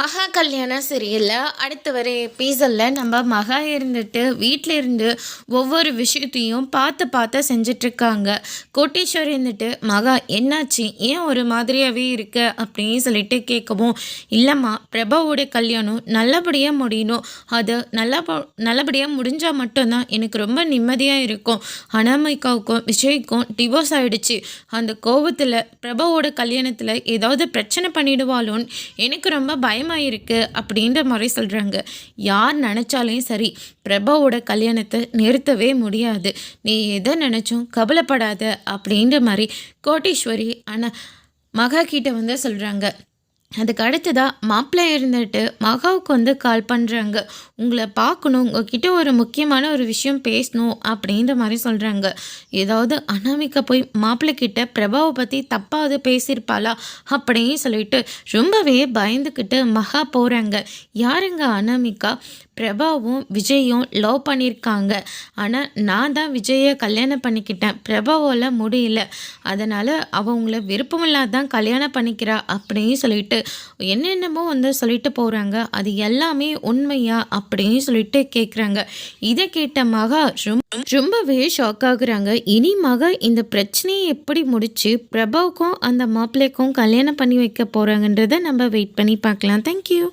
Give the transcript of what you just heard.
ஆஹா கல்யாணம் சரியில்லை. அடுத்து வர எபிசோடில் நம்ம மகா இருந்துட்டு வீட்டில் இருந்து ஒவ்வொரு விஷயத்தையும் பார்த்து பார்த்து செஞ்சிட்ருக்காங்க. கோட்டீஸ்வர் இருந்துட்டு மகா என்னாச்சு? ஏன் ஒரு மாதிரியாகவே இருக்க? அப்படின்னு சொல்லிட்டு கேட்கவும் இல்லைம்மா பிரபாவோட கல்யாணம் நல்லபடியாக முடியணும். அது நல்ல நல்லபடியாக முடிஞ்சால் மட்டும்தான் எனக்கு ரொம்ப நிம்மதியாக இருக்கும். அனாமிகாவுக்கும் விஜய்க்கும் டிவோர்ஸ் ஆகிடுச்சு அந்த கோபத்தில் பிரபாவோட கல்யாணத்தில் ஏதாவது பிரச்சனை பண்ணிடுவாளோன்னு எனக்கு ரொம்ப பயம் பயமாக அப்படின்ற மாதிரி சொல்கிறாங்க யார் நினச்சாலையும் சரி பிரபாவோட கல்யாணத்தை நிறுத்தவே முடியாது. நீ எதை நினச்சும் கவலைப்படாத அப்படின்ற மாதிரி கோட்டீஸ்வரி ஆனால் மகா கிட்ட வந்து சொல்கிறாங்க அதுக்கு அடுத்ததாக மாப்பிள்ளை இருந்துட்டு மகாவுக்கு வந்து கால் பண்ணுறாங்க உங்களை பார்க்கணும் உங்ககிட்ட ஒரு முக்கியமான ஒரு விஷயம் பேசணும் அப்படின்ற மாதிரி சொல்கிறாங்க ஏதாவது அனாமிக்கா போய் மாப்பிள்ளைக்கிட்ட பிரபாவை பற்றி தப்பாவது பேசியிருப்பாளா அப்படின்னு சொல்லிட்டு ரொம்பவே பயந்துக்கிட்டு மகா போகிறாங்க யாருங்க அனாமிக்கா பிரபாவும் விஜயும் லவ் பண்ணியிருக்காங்க. ஆனால் நான் தான் விஜயை கல்யாணம் பண்ணிக்கிட்டேன். பிரபாவால் முடியல அதனால் அவங்கள விருப்பமில்லாதான் கல்யாணம் பண்ணிக்கிறா அப்படின்னு சொல்லிட்டு என்னென்னமோ வந்து சொல்லிட்டு போகிறாங்க அது எல்லாமே உண்மையா அப்படின்னு சொல்லிட்டு கேட்குறாங்க இதை கேட்ட மகா ரொம்ப ரொம்பவே ஷாக் ஆகுறாங்க. இனி மகா இந்த பிரச்சனையை எப்படி முடிச்சு பிரபாவுக்கும் அந்த மாப்பிள்ளைக்கும் கல்யாணம் பண்ணி வைக்க போகிறாங்கன்றதை நம்ம வெயிட் பண்ணி பார்க்கலாம். தேங்க்யூ